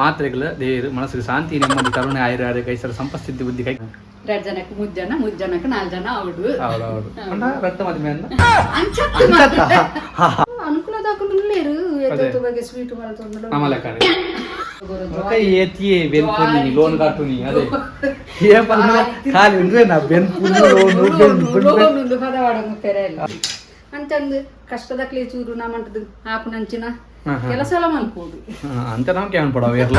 ಮಾತ್ರೆಗಳು ದೇವರು ಮನಸ್ಸಿಗೆ ಶಾಂತಿ ನೆಮ್ಮದಿ ಕರುಣೆ ಆಯುರ ಆರೋಗ್ಯ ಐಶ್ವರ್ಯ ಸಂಪಸ್ಥಿತಿ ಬುದ್ಧಿ ಕೈ ಎರಡು ಜನಕ್ಕೆ ಮೂರು ಜನ ಮೂರು ಜನಕ್ಕೆ ನಾಲ್ಕು ಜನ ಅವಡು ಹೌದು ಹೌದು ಅಂಡ ರಕ್ತ ಮದುವೆ ಅಂದ ಅನುಕೂಲ ದಾಖಲು ಎದ್ದು ಬಗ್ಗೆ ಸ್ವೀಟ್ ಮಾಡ್ಕೊಂಡು ನಮ್ಮ ಲೆಕ್ಕ ಕೈ ಎತ್ತಿ ಬೆನ್ಪುನಿ ಲೋನ್ ಕಟ್ಟುನಿ ಅದೇ ఏ పనులు ఖాళీ ఉండే నా బెన్పులు లోను బెన్పులు ಲೋಗೊಂದು ಪದವಾಡ ಮುಪ್ಪೆರೆ ಇಲ್ಲ ಅಂತಂದು ಕಷ್ಟದಕ್ಲೆ ಚೂರು ನಮ್ಮಂಟದು ಆಪು ನಂಚಿನ ಕೆಲಸ ಮಾಡ್ಬೋದು ಅಂತ ನಮ್ಗೆ ಅನ್ಪಡವ ಎಲ್ಲ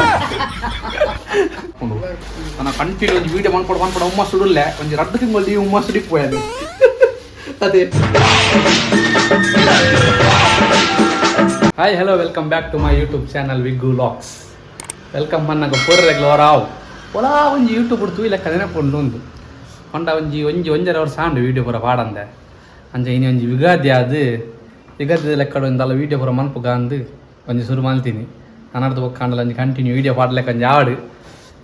ನಾನು ಕಂಟಿನ್ಯೂ ಒಂದು ವೀಡಿಯೋ ಮಾಡ್ಕೊಡ್ ಮಾಡ್ಕೊಡ ಉಮ್ಮ ಸುಡುಲ್ಲೆ ಒಂದು ರಡ್ಡು ತಿಂಗಳು ಉಮ್ಮ ಸುಡಿ ಪೋಯಾನು ಅದೇ hi hello welcome back to my YouTube channel ವಿಗ್ಗು ಲಾಕ್ಸ್ ವೆಲ್ಕಮ್ ಪನ್ನಗ ಪೊರ್ರೆಗ್ಲ ರಾವ್ ಒಲ ಒಂಜಿ ಯೂಟ್ಯೂಬ್ ಇಡ್ತು ಇಲ್ಲ ಕದನೆ ಪೊಂಡು ಒಂದು ಪಂಡ ಒಂಜಿ ಒಂಜಿ ಒಂಜರ ಅವ್ರು ಸಾಂಡು ವೀಡಿಯೋ ಬರ ಪಾಡಂದೆ ಅಂಜ ಇನಿ ಒಂಜಿ ಯುಗಾದಿ ಅದು ಯುಗಾದಿ ಲೆಕ್ಕಡು ಇಂದಲ್ಲ ವೀಡಿಯೋ ಪೂರ ಮನ್ಪುಗ ಅಂದು ಒಂಜಿ ಶುರು ಮಲ್ತೀನಿ ನನ್ನಡ್ದು ಬೊಕ್ಕಾಂಡಲ ಒಂಜಿ ಕಂಟಿನ್ಯೂ ವೀಡಿಯೋ ಪಾಡ್ಲೆಕ್ಕ ಒಂಜಿ ಆಡು.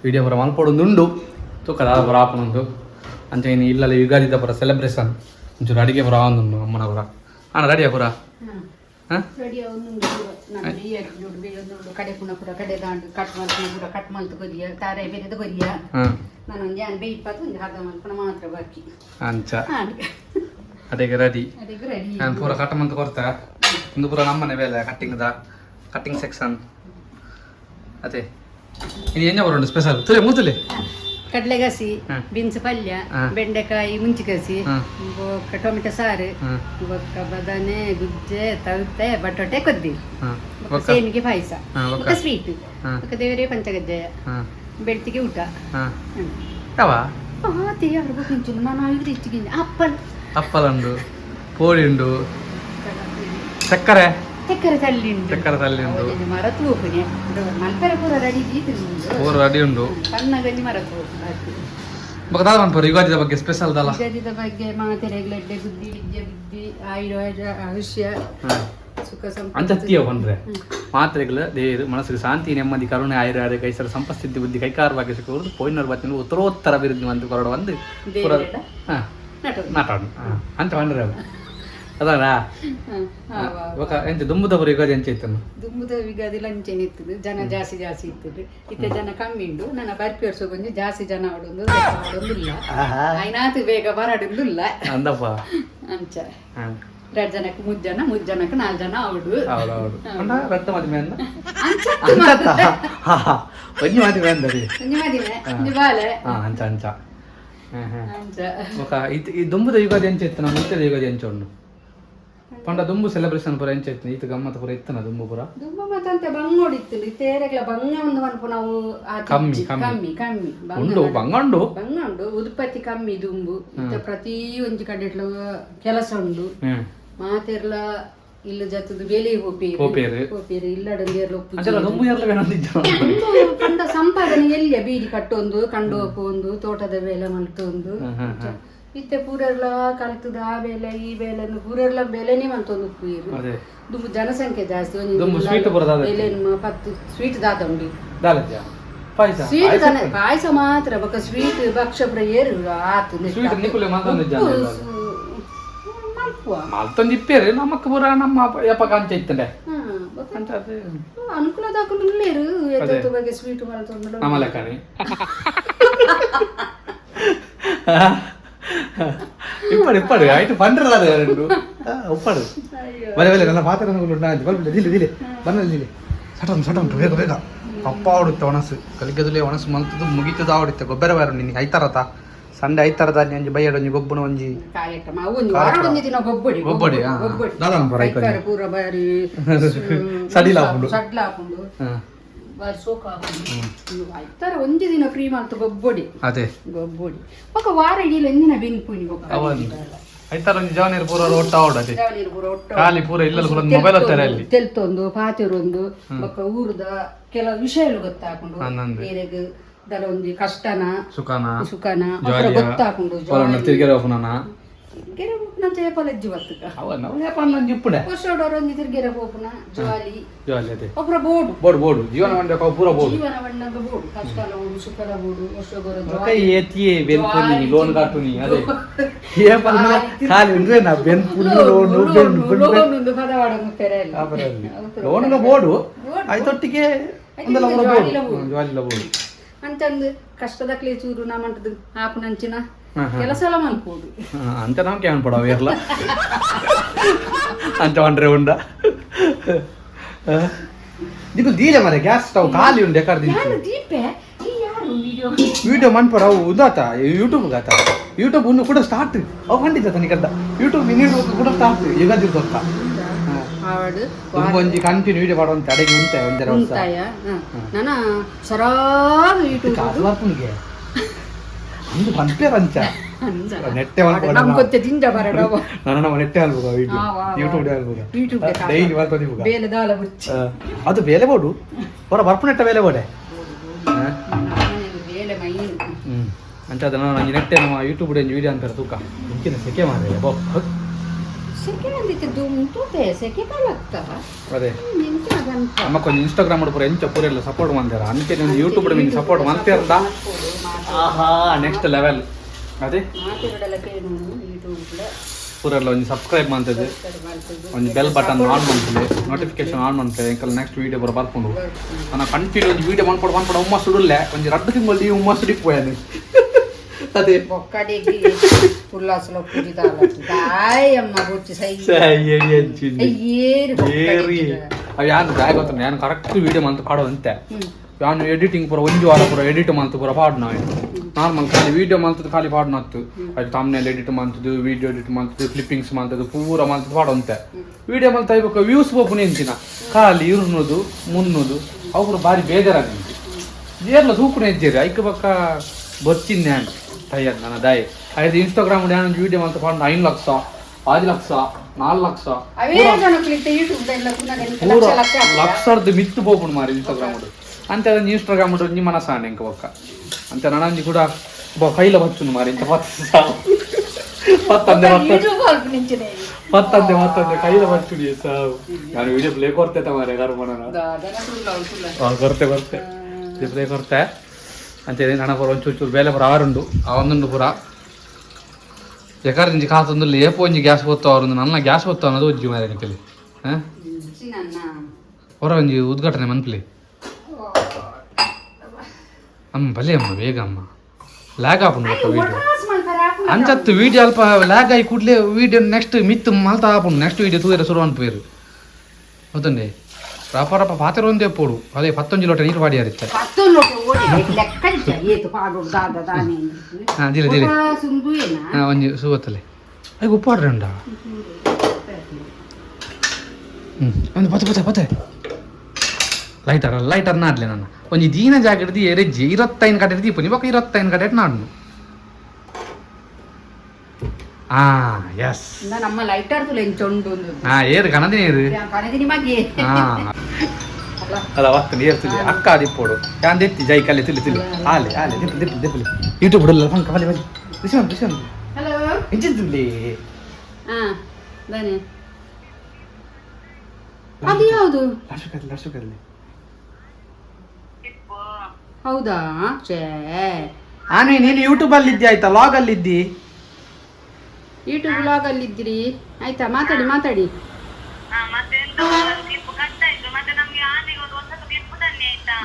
ವೀಡಿಯೋ ಪೂರ ಮಲ್ಪೊಡು ಉಂಡು ತೂಕದ ಪೂರ ಆಪುನುಂಡು ಅಂಚ ಇನಿ ಇಲ್ಲಲ್ಲ ಯುಗಾದಿದ ಪೂರ ಸೆಲೆಬ್ರೇಷನ್ ಒಂಚೂರು ಅಡಿಗೆ ಪೂರ ಆವೊಂದುಂಡು ಅಮ್ಮನ ಪೂರ. ಅಣ್ಣ ರೆಡಿಯಾ ಪೂರ? ಹಾಂ. ಕಡೆ ಪುನ ಪುರ ಕಡೆ ದಾಂಡು. ಕಟ್ ಮಾಡ್ತೀನಿ ಪುರ ಕಟ್ ಮಲ್ತು ಕೊರಿಯ. ತಾರೆ ಬೇರೆದು ಕೊರಿಯ. ನಾನು ಒಂದು ಏನು ಬೇಯಿಪ್ಪತ್ತು ಒಂದು ಹದ ಮಲ್ಪನ ಮಾತ್ರ ಬಾಕಿ. ಅಂಚ. ಅದಕ್ಕೆ ರೆಡಿ ನಾನು ಪೂರ ಕಟ್ ಮಂತ್ ಕೊಡ್ತಾ. ಒಂದು ಪೂರ ನಮ್ಮನೆ ಬೇಲೆ ಕಟ್ಟಿಂಗ್ದ ಕಟ್ಟಿಂಗ್ ಸೆಕ್ಷನ್ ಅದೇ. ಇನ್ನು ಏನೇ ಬರೋಣ ಸ್ಪೆಷಲ್ ತುಲೆ ಮೂತಲೆ? ಕಡಲೆಗಸಿ ಗಸಿ ಬೀನ್ಸ್ ಪಲ್ಯ ಬೆಂಡೆಕಾಯಿ ಮುಂಚಿ ಕಸಿ ಬೊಕ್ಕ ಟೊಮೆಟೊ ಸಾರು ಬೊಕ್ಕ ಬದನೆ ಗುಜ್ಜೆ ತವತೆ ಬಟಾಟೆ ಕೊದ್ದಿ ಸೇಮಿಗೆ ಪಾಯಸ. ಸ್ವೀಟ್ ದೇವರೇ ಪಂಚಗಜ್ಜೆ ಬೆಳ್ತಿಗೆ ಊಟ. ಹಾ. ಯಾವ? ಆ ದೇವ್ರ ಗೊತ್ತಿಂಚು ನಾನು ಐದು ಇಚ್ಚಿಗಿಂದ ಅಪ್ಪನ. ಸಕ್ಕರೆ. ತಲ್ಲಿ ಉಂಡು ಅವಳಿಗೆ ಮರತು ಹೋಗ್ತೀನಿ ಮಲ್ಪೆರ ಪೂರ ರೆಡಿ ಉಂಡು. ಸಣ್ಣ ಗಂಜಿ ಮರತು ಬೊಕ್ಕ ದಾದ ಮನ್ಪುರ ಯುಗಾದಿದ ಬಗ್ಗೆ ಸ್ಪೆಷಲ್ ದಲ್ಲ? ಯುಗಾದಿದ ಬಗ್ಗೆ ಮಾತೆರೆಗ್ಲೆಡ್ಡೆ ಬುದ್ಧಿ ವಿದ್ಯೆ ಬುದ್ಧಿ ಆಯುರ್ವೇದ ಆಯುಷ್ಯ ಸಂಪತ್ತು. ಬಂದ್ರೆ. ಮಾತ್ರೆಗಳ ದೇವರು ಮನಸ್ಸಿಗೆ ಶಾಂತಿ ನೆಮ್ಮದಿ ಕರುಣೆ ಆಯುರ್ವೇದ ಕೈಸರ ಸಂಪಸ್ಥಿತಿ ಬುದ್ಧಿ ಕೈಕಾರವಾಗಿ ಸಿಕ್ಕುವುದು ಪೋಯಿನರ್ ಬತ್ತಿನ ಉತ್ತರೋತ್ತರ ಅಭಿವೃದ್ಧಿ ಮಂದಿ ಕೊರಡು ಬಂದು ಮಾತಾಡು ಅಂತ ವಾ, ವಾ. ఒక ಎಂತ ದುಂಬುದವರು ಯುಗಾದಿ ಎಂಚ ಇತ್ತು ದುಂಬುದ ವಿಗದಿ ಲಂಚೆನ್ ಇತ್ತು ಜನ ಜಾಸ್ತಿ ಜಾಸ್ತಿ ಇತ್ತು ಇತ್ತ ಜನ ಕಮ್ಮಿ ಉಂಡು ನನ್ನ ಬರ್ಪಿ ವರ್ಷ ಕೊಂಚ ಜಾಸ್ತಿ ಜನ ಆಡೊಂದು ಇಲ್ಲ ಐನಾತು ಬೇಗ ಬರಡಿಲ್ಲ ಅಂದಪ್ಪ. ಅಂಚ. ಎರಡು ಜನಕ್ಕೆ ಮೂರು ಜನ ಮೂರು ಜನಕ್ಕೆ ನಾಲ್ಕು ಜನ ಅವಡು ರಕ್ತ ಮದುವೆ ಅಂದ? ಅಂಚ ಒಂಜಿ ಮದುವೆ ಅಂದರಿ ಒಂಜಿ ಮದಿಮೆ ಒಂಜಿ ಬಾಲೆ. ಅಂಚ ಅಂಚ ಅಂಚ. ఒక ఈ దుమ్ముతో యుగాది ఏం చేస్తున్నాం ఇతర యుగాది ఏం చూడండి పండ దుమ్ము సెలబ్రేషన్ ಪೂರ ಏನು ಚೈತಿ ಈತ ಗಮ್ಮತ್ ಪೂರ ಇತ್ತನ ದುಂಬು ಪೂರ. ದುಂಬು ಮತ್ತಂತ ಬಂಗೋಡಿ ಇತ್ತು ತೇರೆಗ್ಲ ಬಂಗ ಉಂಡು ಅನ್ಪು ನಾವು ಕಮ್ಮಿ ಕಮ್ಮಿ. ಕಮ್ಮಿ ಉಂಡು ಬಂಗಂಡು. ಬಂಗಂಡು ಉದುಪತಿ ಕಮ್ಮಿ ದುಂಬು. ಇತ್ತ ಪ್ರತಿ ಒಂಜಿ ಕಡೆ ಕೆಲಸ ಉಂಡು. ಮಾತೆರ್ಲ ಇಲ್ಲ ಜತ್ತದು ಬೆಲೆ ಹೋಪೇರು ಹೋಪೇರು. ಹೋಪೇರು ಅಂಚಲ ದುಂಬು ಒಂದು ಕಂಡ ಸಂಪಾದನೆ ಎಲ್ಲಿಯ ಬೀಡಿ ಕಟ್ಟೊಂದು ಕಂಡು ಹೋಪೊಂದು ತೋಟದ ಬೇಲೆ ಮಲ್ತೊಂದು ಇತ್ತೆ ಪೂರೆರ್ಲ ಕಲ್ತದ ಆ ಬೇಲೆ ಈ ಬೇಲೆ ಪೂರೆರ್ಲ ಬೆಲೆನೇ ಮಂತೊಂದು ಉಪ್ಪುಯಿರು ದುಂಬು ಜನಸಂಖ್ಯೆ ಜಾಸ್ತಿ ಬರೋದಾದ ಬೇಲೆ ಪತ್ತು ಸ್ವೀಟ್ ದಾದ ಉಂಡಿ ದಾಲಜ್ಜ ಸ್ವೀಟ್ ಪಾಯಸ ಮಾತ್ರ ಬೊಕ್ಕ ಸ್ವೀಟ್ ಭಕ್ಷ ಏರು ಆತು ಉಪ್ಪು, ಮಲ್ತೊಂದು ಇಪ್ಪೇರಿ ನಮ್ಮಕ್ಕ ಪುರ ನಮ್ಮ ಯಪ್ಪ ಕಾಂಚ ಇತ್ತಂಡೆ. ಅದು. ಅನುಕೂಲ ದಾಖಲು ಎದ್ದು ಬಗ್ಗೆ ಸ್ವೀಟ್ ಮಾಡ್ತೊಂದು ನಮ್ಮ ಲೆಕ್ಕನೆ ಇಪ್ಪಡು ಇಪ್ಪಡು. ಆಯ್ತು ಪಂಡ್ರದ ಎರಡು. ಉಪ್ಪಡು ಬಲೆ ಬಲೆ ನನ್ನ ಪಾತ್ರ ಬಲ್ಬಿಲ್ಲ ದಿಲಿ ದಿಲಿ ಬನ್ನ ದಿಲಿ ಸಟನ್ ಸಟನ್ ಬೇಗ ಬೇಗ. ಅಪ್ಪ ಆಡುತ್ತೆ ಒಣಸು. ಕಲಿಗದಲ್ಲಿ ಒಣಸು ಮಲ್ತದ್ದು ಮುಗಿತದ ಆಡುತ್ತೆ. ಗೊಬ್ಬರ ಬೇರೆ ನಿನಗೆ. ಐತಾರತ ಸಂಡೆ ದಾನಿ ಒಂಜಿ ಬೈಯಡ ಒಂಜಿ ಗೊಬ್ಬುನ ಒಂಜಿ. ಕಾರ್ಯಕ್ರಮ ಅವು ಒಂದು ವಾರಡೊಂದು ದಿನ ಗೊಬ್ಬಡಿ ಗೊಬ್ಬಡಿ, ಆ. ದಾದಾನ ಪರ ಐಕೊಂಜಿ. ಪೂರ ಬಾರಿ ಸಡಿಲ ಐತರ ಸಡ್ಲ ಹಾಂ. ಬಾರಿ ಸೋಕ ಹಾಕೊಂಡು. ಐತಾರ ಒಂಜಿ ದಿನ ಫ್ರೀ ಮಾಡ್ತು ಗೊಬ್ಬಡಿ. ಅದೇ. ಗೊಬ್ಬಡಿ. ಒಕ ವಾರ ಇಡೀಲ ಎಂದಿನ ಬೆನ್ಪುನಿ ಅವನು ಐತರ ಒಂಜಿ ಜವನೀರು ಪೂರ ಒಟ್ಟ ಆಡದೆ ಜವನೀರ್ ಪೂರ ರೋಟ ಖಾಲಿ ಪೂರ ಇಲ್ಲಲ್ಲ ಪೂರ ಮೊಬೈಲ್ ಅತ್ತರೆ ಅಲ್ಲಿ. ತೆಲ್ತೊಂದು ಪಾತೆರೊಂದು ಬೊಕ ಊರುದ ಕೆಲವು ವಿಷಯಲು ಗೊತ್ತಾಕೊಂಡು. ಬೇರೆಗ್ ದಾರ ಒಂಜಿ ಕಷ್ಟನ ಸುಖಾನ ಸುಖಾನ ಅಪರ ಗೊತ್ತಾಕೊಂಡು ಪಲನ ತಿರ್ಗೆರೆ ಹೋಪುನನ ಗೆರೆ ಹೋಪುನ ಜೇಪಲ ಎಜ್ಜಿ ಬರ್ತುಕ ಅವ ನಾವು ಜೇಪನ ಒಂಜಿ ಇಪ್ಪುಡೆ ಕೊಶೋಡೋರ ಒಂಜಿ ತಿರ್ಗೆರೆ ಹೋಪುನ ಜ್ವಾಲಿ ಜ್ವಾಲಿ ಅದೆ. ಅಪರ ಬೋಡು. ಬೋಡು ಬೋಡು. ಜೀವನ ಮಂಡ ಕೋ ಪೂರ ಬೋಡು. ಜೀವನ ಮಂಡ ಬೋಡು. ಕಷ್ಟಲ ಬೋಡು ಸುಖಲ ಬೋಡು ಕೊಶೋಡೋರ ಜ್ವಾಲಿ ಕೈ ಏತಿಯೆ ಬೆನ್ಪುನಿ ಲೋನ್ ಕಾಟುನಿ ಅದೆ. ಏ ಪಲನ ಖಾಲಿ ಅಂದ್ರೆ ನಾ ಬೆನ್ಪುನಿ ಲೋನ್ ಬೆನ್ ಬೆನ್ ಲೋನ್ ಒಂದು ಪದ ವಾಡಂಗ ಪೆರೆಲ್ಲ ಅಪರ ಲೋನ್ ಬೋಡು. ಐತೊಟ್ಟಿಗೆ ಒಂದಲ ಬೋಡು ಜ್ವಾಲಿ ಬೋಡು. ಅಂತಂದು ಕಷ್ಟದ ಕ್ಲೇಚೂರು ನಾ ಮಂಟದ ಹಾಕು ನಂಚಿನ. ಕೆಲಸ ಎಲ್ಲ ಮಲ್ಕೋದು ಅಂತ ನಾವು ಕ್ಯಾನ್ ಪಡವ ಎಲ್ಲ ಅಂತ ಒಂಡ್ರೆ ಉಂಡ. ಇದು ದೀಲ ಮರೆ ಗ್ಯಾಸ್ ಸ್ಟವ್ ಖಾಲಿ ಉಂಡೆ ಕರ್ದಿ ದೀಪೆ? ವಿಡಿಯೋ ಮಾಡ್ಬೇಡ ಅವು ಉದಾತ ಯೂಟ್ಯೂಬ್ ಗಾತ ಯೂಟ್ಯೂಬ್ ಒಂದು ಕೂಡ ಸ್ಟಾರ್ಟ್ ಅವು ಖಂಡಿತ ತನಿಕಂತ ಯೂಟ್ಯೂಬ್ ಇನ್ನೂ ಕೂಡ ಸ್ಟಾರ್ಟ್ ಯುಗಾದಿ ಗೊತ್ತಾ ತುಂಬ ಒಂಜಿ ಕಂಟಿನ್ಯೂ ವಿಡಿಯೋ ಮಾಡುವಂತ ಅಡಿಗೆ ಉಂಟೆ ಒಂದರ ವರ್ಷ? ಉಂಟಾಯ ನಾನು ಸರಾಗ ಯೂಟ್ಯೂಬ್ ಕಾಸು ಅಂದು ಪಂಪೆ ಪಂಚ ನೆಟ್ಟೆ ಬರಡ ನಮ್ಮ ನೆಟ್ಟೆ ಅಲ್ಬೋಗ. ಯೂಟ್ಯೂಬ್ ಅಲ್ಬೋಗ ಯೂಟ್ಯೂಬ್ ಡೈಲಿ ಮಾಡ್ಕೊಂಡಿಬೋಗ ಬೇಲೆ ದಾಲ ಬುಚ್ಚಿ ಅದು ಬೇಲೆ ಬೋಡು ಹೊರ ಬರ್ಪುನೆಟ್ಟ ಬೇಲೆ ಬೋಡೆ ಬೇಲೆ ಹ್ಞೂ ಅಂತ ಅದನ್ನ ನಾನು ನೆಟ್ಟೆ ನಮ್ಮ ಯೂಟ್ಯೂಬ್ ವಿಡಿಯೋ ಅಂತಾರೆ ತೂಕ. ಮುಂಚಿನ ಸೆಕೆ ಮಾಡಿದೆ. ಬೋ ಸೆಕೆ ನಂದಿತ್ತು ದುಂಟುತೆ ಸೆಕೆ ಕಾಲತ್ತ ಅದೇ. ಎಂತ ಅದಂತ ಅಮ್ಮ ಕೊಂಚ ಇನ್ಸ್ಟಾಗ್ರಾಮ್ ಪೂರ ಎಂಚ ಪೂರ ಎಲ್ಲ ಸಪೋರ್ಟ್ ಮಾಡ್ತಾರೆ. ಅಂತೆ ನೀವು ಯೂಟ್ಯೂಬ್ ನಿಮ್ಗೆ ಸಪೋರ್ಟ್ ಮಾಡ್ತೀರಂತ ಆಹಾ ನೆಕ್ಸ್ಟ್ ಲೆವೆಲ್ ಅದೇ. ಮಾತುಗಳೆಲ್ಲ ಕೇಳು ಯೂಟ್ಯೂಬ್ಲ ಪೂರ ಎಲ್ಲ ಒಂದು ಸಬ್ಸ್ಕ್ರೈಬ್ ಮಾಡ್ತದೆ ಒಂದು ಬೆಲ್ ಬಟನ್ ಆನ್ ಮಾಡ್ತದೆ ನೋಟಿಫಿಕೇಶನ್ ಆನ್ ಮಾಡ್ತದೆ ಎಂಕಲ್ ನೆಕ್ಸ್ಟ್ ವೀಡಿಯೋ ಬರ ಬರ್ಕೊಂಡು. ನಾನು ಕಂಟಿನ್ಯೂ ಒಂದು ವೀಡಿಯೋ ಮಾಡ್ಕೊಂಡು ಮಾಡ್ಕೊಂಡು ಉಮ್ಮ ಸುಡುಲ್ಲೆ. ಒಂದು ರಡ್ಡು ತಿಂಗಳು ಉಮ್ಮ అదే ಸೈ. ఉల్లాసలో పూజిత దాయమ్మ గుర్చి ಏರಿ ಯಾನ್ ನಾನು ಕರೆಕ್ಟ್ ವಿಡಿಯೋ ಮಂತ್ ಪಾಡೋ ಅಂತೆ ನಾನು ಎಡಿಟಿಂಗ್ ಪೂರ ಒಂಜಿ ವಾರ ಪೂರ ಎಡಿಟ್ ಮಂತ್ ಪೂರ ಪಾಡ್ನ ನಾವು ನಾರ್ಮಲ್ ಖಾಲಿ ವಿಡಿಯೋ ಮಂತದ್ದು ಖಾಲಿ ಪಾಡ್ನ ನತ್ತು ಅದು ತಮ್ನೆಲ್ ಎಡಿಟ್ ಮಂತದ್ದು ವಿಡಿಯೋ ಎಡಿಟ್ ಮಂತದ್ದು ಕ್ಲಿಪ್ಪಿಂಗ್ಸ್ ಮಂತದ್ದು ಪೂರ ಮಂತದ್ದು ಪಾಡೊಂತೆ ವಿಡಿಯೋ ಮಂತ್ ಐಬೇಕು ವ್ಯೂಸ್ ಬೋಪು ನಿಂತಿನ ಖಾಲಿ ಇರ್ನದು ಮುನ್ನದು ಅವ್ರು ಭಾರಿ ಬೇಜಾರಾಗಿ ಏರ್ಲ ತೂಪುನ ಇದ್ದೀರಿ? ಐಕ ಪಕ್ಕ ಬರ್ತೀನಿ ನಾನು ಟೈಯರ್ ನನ್ನ ದಯ ಐದು ಇನ್ಸ್ಟಾಗ್ರಾಮ್ ಡ್ಯಾನ್ ವಿಡಿಯೋ ಅಂತ ಕೊಂಡು ಐದು ಲಕ್ಷ ಐದು ಲಕ್ಷ ನಾಲ್ಕು ಲಕ್ಷ ಪೂರ ಲಕ್ಷದ ಮಿತ್ತು ಬೋಪುಂಡು ಮಾರಿ ಇನ್ಸ್ಟಾಗ್ರಾಮ್ ಅಂತೆ ಅದನ್ನು ಇನ್ಸ್ಟಾಗ್ರಾಮ್ ನೀ ಮನಸ್ಸಾನೆ ಇಂಕ ಒಕ್ಕ ಅಂತ ನನಗೆ ಕೂಡ ಕೈಲ ಬಚ್ಚುಂಡು ಮಾರಿ ಇಂತ ಪತ್ತಂದೆ ಪತ್ತಂದೆ ಮತ್ತಂದೆ ಕೈಲ ಬಚ್ಚುಡಿ ಸಾವು ನಾನು ವಿಡಿಯೋ ಪ್ಲೇ ಕೊಡ್ತೈತೆ ಮಾರೆ ಯಾರು ಮನ ಕೊರ್ತೆ ಕೊರ್ತೆ ಪ್ಲೇ ಕೊರ್ತೆ ಅಂತೇಳಿ ನನ್ನ ಪುರ ಒಂಚೂರು ಚೂರು ಬೇಲೆ ಪುರ ಆರುಂಡು. ಒಂದುಂಡು ಪುರ. ಎಕಾರ್ದಿಂಜಿ ಕಾತೊಂದು ಏಪು ಒಂಜಿ ಗ್ಯಾಸ್ ಹೊತ್ತು ಅವರೊಂದು ನನ್ನ ಗ್ಯಾಸ್ ಹೊತ್ತು ಅನ್ನೋದು ಉಜ್ಜಿ ಮಾರೆ ನಿಕ್ಕಲಿ ಹಾಂ? ಹೊರ ಒಂಜಿ ಉದ್ಘಾಟನೆ ಮನ್ಪಲಿ. ಅಮ್ಮ ಬಲೆ ಅಮ್ಮ ಬೇಗ ಅಮ್ಮ. ಲ್ಯಾಗ್ ಆಪುಂಡು ಒಕ್ಕ ವೀಡಿಯೋ ಅಂಚತ್ತು ವೀಡಿಯೋ ಅಲ್ಪ ಲ್ಯಾಗ್ ಆಗಿ ಕೂಡಲೇ ವೀಡಿಯೋ ನೆಕ್ಸ್ಟ್ ಮಿತ್ತು ಮಲ್ತ ಆಪುಂಡು ನೆಕ್ಸ್ಟ್ ವೀಡಿಯೋ ತೂಯರ ಸುರು ಅನ್ಪೇರು ಹೌದಂడి ರಪ ರಪ ಪಾತ್ರ ಒಂದೇ ಪೋಡು. ಅದೇ ಪತ್ತೊಂಜಿ ಲೋಟ ನೀರು ಪಾಡಿ ಜಿಲ್ಲ ಜಿಲ್ಲ ಹಾಂ ಒಂಜಿ ಸುವತ್ತಲೆ ಅದು ಉಪ್ಪು ಆಡ್ರೆ ಉಂಟಾ? ಹ್ಞೂ ಒಂದು ಪತ್ತೆ ಪತ್ತೆ ಲೈಟರ್ ಲೈಟರ್ ನಾಡ್ಲೆ ನನ್ನ ಒಂಜಿ ದೀನ ಜಾಗ ಹಿಡಿದು ರೆಜ್ಜಿ ಇರತ್ತೈನ್ ಕಡೆ ಹಿಡಿದು ಬೊಕ್ಕ ಇರತ್ತೈನ್ ಕಡೆ ನಾಡ್ನು. ಆ ಎಸ್ ನಮ್ಮ ಲೈಟರ್ ತುಲೆ ಎಂಚೊಂಡು ಕಣದಿನ ಏರು. ಕಣದಿನ ಹಾ. ಅಲ್ಲ ಒತ್ತು ನೀರು ತುಲಿ. ಅಕ್ಕ ದಿಪ್ಪೋಡು ಯಾನ್ ದಿತ್ತಿ? ಜೈ ಕಲ್ಲಿ ತಿಳಿ ತಿಳಿ ಆಲೆ ಆಲೆ ದಿಪ್ಪು ದಿಪ್ಪು ದಿಪ್ಪಲಿ ಯೂಟ್ಯೂಬ್ ಬಿಡಲ್ಲ ಫಂಕ ಬಲಿ ಬಲಿ ಬಿಸಿ ಬಿಸಿ ಹಲೋ ತುಲಿ? ಹಾ ಬನ್ನಿ. ಅದು ಯಾವುದು? ಲಕ್ಷಕಲ್ಲಿ ಲಕ್ಷಕಲ್ಲಿ ಹೌದಾ? ಚೇ ಆನೆ ನೀನು ಯೂಟ್ಯೂಬ್ ಅಲ್ಲಿ ಇದ್ದಿ ಆಯ್ತಾ? ಲಾಗ್ ಅಲ್ಲಿ ಇದ್ದಿ ಯೂಟ್ಯೂಬ್ ಲಾಗ್ ಅಲ್ಲಿ ಇದ್ದೀರಿ ಆಯ್ತಾ? ಮಾತಾಡಿ ಮಾತಾಡಿ.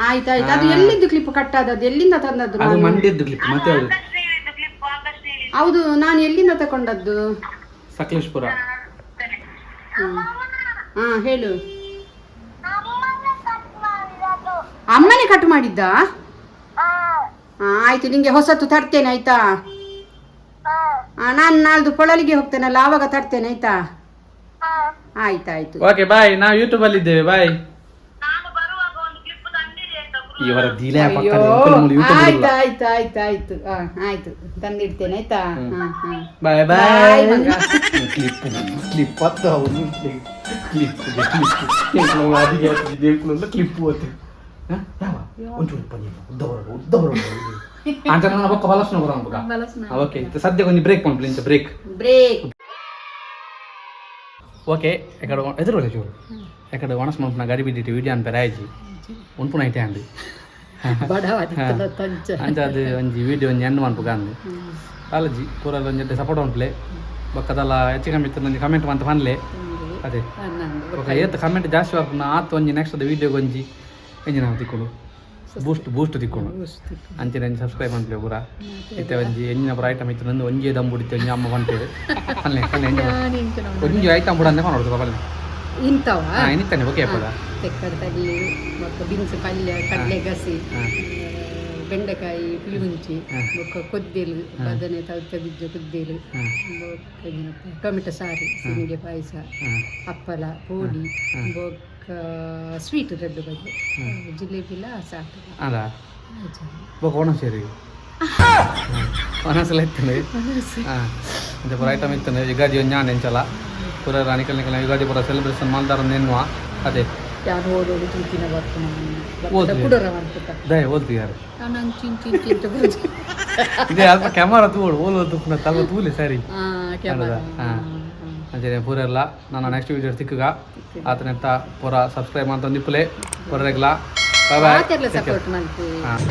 ಆಯ್ತಾಯ್ತು ಅದು ಎಲ್ಲಿದ್ದು ಕ್ಲಿಪ್ ಕಟ್ ಆದದ್ದು ಎಲ್ಲಿಂದ ತಂದದ್ದು ಅದು ನಾನು? ಮಂಡ್ಯದ್ದು ಕ್ಲಿಪ್ ಮತ್ತೆ ಯಾವುದು? ಹೌದು ನಾನು ಎಲ್ಲಿಂದ ತಕೊಂಡದ್ದು? ಸಕಲೇಶ್ಪುರ. ಹಾ ಹೇಳು. ಅಮ್ಮನೇ ಕಟ್ ಮಾಡಿದ್ದ? ಆಯ್ತು ನಿಂಗೆ ಹೊಸತು ತರ್ತೇನೆ ಆಯ್ತಾ? ನಾನ್ ನಾನು ನಾಳ್ದು ಪೊಳಲಿಗೆ ಹೋಗ್ತೇನಲ್ಲ ಆವಾಗ ತರ್ತೇನೆ ಆಯ್ತಾ? ಆಯ್ತಾಯ್ತು. ಓಕೆ ಬಾಯ್ ನಾವು ಯೂಟ್ಯೂಬ್ ಅಲ್ಲಿ ಇದ್ದೇವೆ ಬಾಯ್ ಇವರ ದಿಲೆ ಅಯ್ಯೋ ಆಯ್ತು ಆಯ್ತು ಆಯ್ತು ಆಯ್ತು ಹಾ ಆಯ್ತು ತಂದಿಡ್ತೇನೆ ಆಯ್ತಾ ಹಾ ಹಾ ಬಾಯ್ Bye, ಬಾಯ್ ಮಗ. ಕ್ಲಿಪ್ ಕ್ಲಿಪ್ ಅತ್ತ ಅವನು ಕ್ಲಿಪ್ ಕ್ಲಿಪ್ ಅದಿಗೆ ದೇವ್ಕೊಳ್ಳಲ್ಲ ಕ್ಲಿಪ್ ಓತೆ ಯಾವ ಒಂಚೂರು ಪನಿ ಉದ್ದವರ ಉದ್ದವರ ಅಂತ ನನ್ನ ಪಕ್ಕ ಬಲಸ್ನ ಬರೋಣ ಓಕೆ ಸದ್ಯ ಒಂದು ಬ್ರೇಕ್ ಮಾಡ್ಲಿ ಇಂಚ ಬ್ರೇಕ್ ಬ್ರೇಕ್ ಓಕೆ ఇక్కడ ఎదురు చూడు ఇక్కడ వనస్ మన గడి బిడ్డి వీడియో అని పెరాయి ಉಂಟು உண்புனாயிட்டே ஆண்டு ಅಂಚಾದ ಒಂಜಿ ವಿಡಿಯೋ ಒಂಜಿ ಎಂಡ್ ಮನ್ಪುಗಾಂದು ಕಾಲಜಿ ಪೂರಲ್ಲ ಒಂಜಿ ಎಡ್ಡೆ ಸಪೋರ್ಟ್ ಉಂಟ್ಲೆ. ಬೊಕ್ಕದಲ್ಲ ಹೆಚ್ಚು ಕಮ್ಮಿ ಇತ್ತು ಒಂಜಿ ಕಮೆಂಟ್ ಮಂತ್ ಪನ್ಲೆ ಅದೇ. ಬೊಕ್ಕ ಏತ್ ಕಮೆಂಟ್ ಜಾಸ್ತಿ ಬರ್ಪುನ ಆತ ಒಂಜಿ ನೆಕ್ಸ್ಟ್ ಅದು ವಿಡಿಯೋಗೆ ಒಂಜಿ. ಎಂಜಿ ನಾವು ತಿಕ್ಕೊಂಡು. ಬೂಸ್ಟ್ ಬೂಸ್ಟ್ ತಿಕ್ಕೊಂಡು. ಅಂಚಿನ ಒಂಜಿ ಸಬ್ಸ್ಕ್ರೈಬ್ ಮಾಡ್ಲೆ ಪೂರ. ಇತ್ತೆ ಒಂಜಿ ಎಂಜಿನ ಪೂರ ಐಟಮ್ ಇತ್ತು ನಂದು ಒಂಜಿ ದಂಬುಡಿತ್ತೆ ಒಂಜಿ ಅಮ್ಮ ಬಂತೇವೆ ಅಲ್ಲೇ ಅಲ್ಲೇ ಒಂಜಿ ಐಟಮ್ ಬುಡಂದೆ ಮಾಡೋದು ಪಲ್ಲೆ ಇಂತವ ಇನಿತ್ತಾನೆ ಓಕೆ ಪದ ತೆಕ್ಕದ ತಲ್ಲಿ ಮತ್ತು ಬಿನ್ಸು ಪಲ್ಯ ಕಡಲೆ ಗಸಿ ಬೆಂಡೆಕಾಯಿ ಪುಳಿಮುಂಚಿ. ಬೊಕ್ಕ ಕೊದ್ದೇಲು ಬದನೆ ತವತ ಬಿದ್ದ ಕೊದ್ದೇಲು ಟೊಮೆಟೊ ಸಾರು ಸಿಂಗೆ ಪಾಯಸ ಅಪ್ಪಲ ಪೋಡಿ. ಬೊಕ್ಕ ಸ್ವೀಟ್ ರೆಡ್ ಬಗ್ಗೆ ಜಿಲೇಬಿಲ ಸಾಕು ಅಲ್ಲ. ಬೊಕ್ಕ ಒಣ ಸೇರಿ. ಒಣಸಲ ಇತ್ತಂಡೆ ಹಾಂ. ಮತ್ತೆ ಪೂರ ಐಟಮ್ ಇತ್ತಂಡೆ ಯುಗಾದಿ ಒಂದು ಜ್ಞಾನ ಎಂಚಲ. ಪೂರ ರಾಣಿಕಲ್ ನಿಕಲ ಯುಗಾದಿ ಪೂರ ಸೆಲೆಬ್ರೇಷನ್ ಮಾಡ್ತಾರ ನೆನ್ನುವ. ಅದೇ. ಯಾರು? ಓದೋದು ತೂತಿನ ಮಾಡ್ಕೊತ ದಯ ಓದ್ತಿ ಯಾರು? ನಾನು ಚಿನ್ ಚಿನ್ ಚಿಂತ ಇದೇ ಅಲ್ಪ ಕ್ಯಾಮರಾ ತೂಳು ಓಲೋ ಪುನಃ ತಲ್ಲ ತೂಲಿ ಸರಿ. ಅಂಚನೆ ಪೂರ ಎಲ್ಲ. ನಾನು ನೆಕ್ಸ್ಟ್ ವೀಡಿಯೋ ಸಿಕ್ಕಗ. ಆತನೆಂತ ಪೂರ ಸಬ್ಸ್ಕ್ರೈಬ್ ಅಂತ ನಿಪ್ಪಲೆ. ಪೂರ ರೆಗ್ಲ ಬಾಯ್ ಬಾಯ್ ಸಪೋರ್ಟ್ ಮಾಡ್ತೀವಿ. ಹಾಂ.